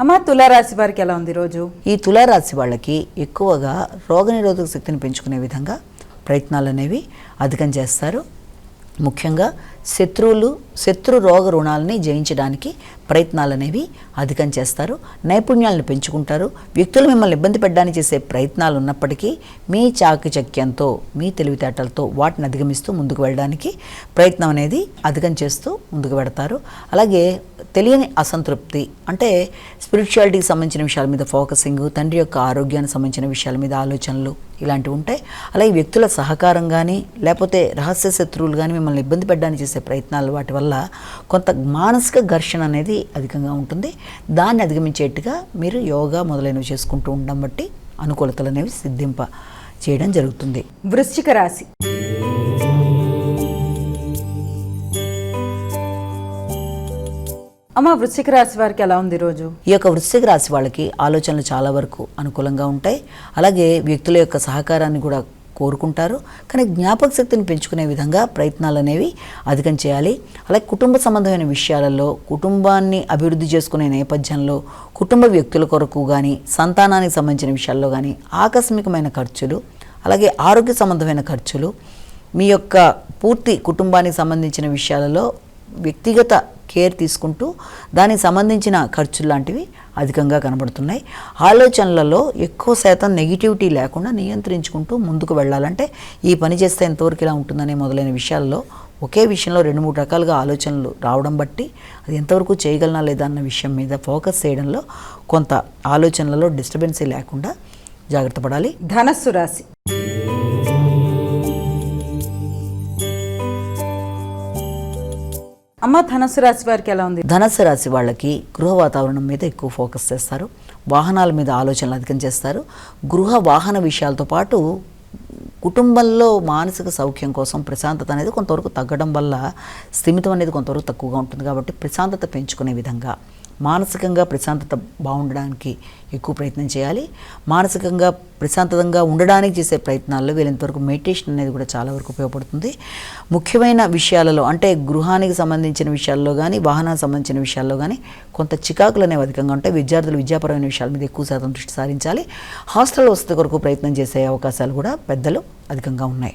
అమ్మ తులారాశి వారికి ఎలా ఉంది రోజు? ఈ తులారాశి వాళ్ళకి ఎక్కువగా రోగనిరోధక శక్తిని పెంచుకునే విధంగా ప్రయత్నాలు అనేవి అధికం చేస్తారు. ముఖ్యంగా శత్రువులు శత్రు రోగ రుణాలని జయించడానికి ప్రయత్నాలు అనేవి అధికం చేస్తారు. నైపుణ్యాలను పెంచుకుంటారు. వ్యక్తులు మిమ్మల్ని ఇబ్బంది పెట్టడానికి చేసే ప్రయత్నాలు ఉన్నప్పటికీ మీ చాకచక్యంతో మీ తెలివితేటలతో వాటిని అధిగమిస్తూ ముందుకు వెళ్ళడానికి ప్రయత్నం అనేది అధికం చేస్తూ ముందుకు పెడతారు అలాగే తెలియని అసంతృప్తి. అంటే స్పిరిచువాలిటీకి సంబంధించిన విషయాల మీద ఫోకసింగ్ తండ్రి యొక్క ఆరోగ్యానికి సంబంధించిన విషయాల మీద ఆలోచనలు ఇలాంటివి ఉంటాయి. అలాగే వ్యక్తుల సహకారం కానీ లేకపోతే రహస్య శత్రువులు కానీ మిమ్మల్ని ఇబ్బంది పెట్టడానికి చేసే ప్రయత్నాలు వాటి వల్ల కొంత మానసిక ఘర్షణ అనేది అధికంగా ఉంటుంది. దాన్ని అధిగమించేట్టుగా మీరు యోగా మొదలైనవి చేసుకుంటూ ఉండడం బట్టి అనుకూలతలు అనేవి సిద్ధింప చేయడం జరుగుతుంది. వృశ్చిక రాశి. అమ్మ వృశ్చిక రాశి వారికి ఎలా ఉంది రోజు? ఈ యొక్క వృశ్చిక రాశి వాళ్ళకి ఆలోచనలు చాలా వరకు అనుకూలంగా ఉంటాయి. అలాగే వ్యక్తుల యొక్క సహకారాన్ని కూడా కోరుకుంటారు. కానీ జ్ఞాపక శక్తిని పెంచుకునే విధంగా ప్రయత్నాలు అనేవి అధికం చేయాలి. అలాగే కుటుంబ సంబంధమైన విషయాలలో కుటుంబాన్ని అభివృద్ధి చేసుకునే నేపథ్యంలో కుటుంబ వ్యక్తుల కొరకు కానీ సంతానానికి సంబంధించిన విషయాల్లో కానీ ఆకస్మికమైన ఖర్చులు అలాగే ఆరోగ్య సంబంధమైన ఖర్చులు మీ యొక్క పూర్తి కుటుంబానికి సంబంధించిన విషయాలలో వ్యక్తిగత కేర్ తీసుకుంటూ దానికి సంబంధించిన ఖర్చులు లాంటివి అధికంగా కనబడుతున్నాయి. ఆలోచనలలో ఎక్కువ శాతం నెగిటివిటీ లేకుండా నియంత్రించుకుంటూ ముందుకు వెళ్ళాలంటే ఈ పని చేస్తే ఎంతవరకు ఇలా ఉంటుందనే మొదలైన విషయాల్లో ఒకే విషయంలో రెండు మూడు రకాలుగా ఆలోచనలు రావడం బట్టి అది ఎంతవరకు చేయగలనా లేదా అన్న విషయం మీద ఫోకస్ చేయడంలో కొంత ఆలోచనలలో డిస్టర్బెన్సీ లేకుండా జాగ్రత్త పడాలి. ధనస్సు రాశి. అమ్మ ధనస్సు రాశి వారికి ఎలా ఉంది? ధనస్సు రాశి వాళ్ళకి గృహ వాతావరణం మీద ఎక్కువ ఫోకస్ చేస్తారు. వాహనాల మీద ఆలోచనలు అధికం చేస్తారు. గృహ వాహన విషయాలతో పాటు కుటుంబంలో మానసిక సౌఖ్యం కోసం ప్రశాంతత అనేది కొంతవరకు తగ్గడం వల్ల స్థిమితం అనేది కొంతవరకు తక్కువగా ఉంటుంది కాబట్టి ప్రశాంతత పెంచుకునే విధంగా మానసికంగా ప్రశాంతత బాగుండడానికి ఎక్కువ ప్రయత్నం చేయాలి. మానసికంగా ప్రశాంతంగా ఉండడానికి చేసే ప్రయత్నాల్లో వీళ్ళంతవరకు మెడిటేషన్ అనేది కూడా చాలా వరకు ఉపయోగపడుతుంది. ముఖ్యమైన విషయాలలో అంటే గృహానికి సంబంధించిన విషయాల్లో కానీ వాహనానికి సంబంధించిన విషయాల్లో కానీ కొంత చికాకులు అనేవి అధికంగా ఉంటాయి. విద్యార్థులు విద్యాపరమైన విషయాల మీద ఎక్కువ శాతం దృష్టి సారించాలి. హాస్టల్ వసతి కొరకు ప్రయత్నం చేసే అవకాశాలు కూడా పెద్దలు అధికంగా ఉన్నాయి.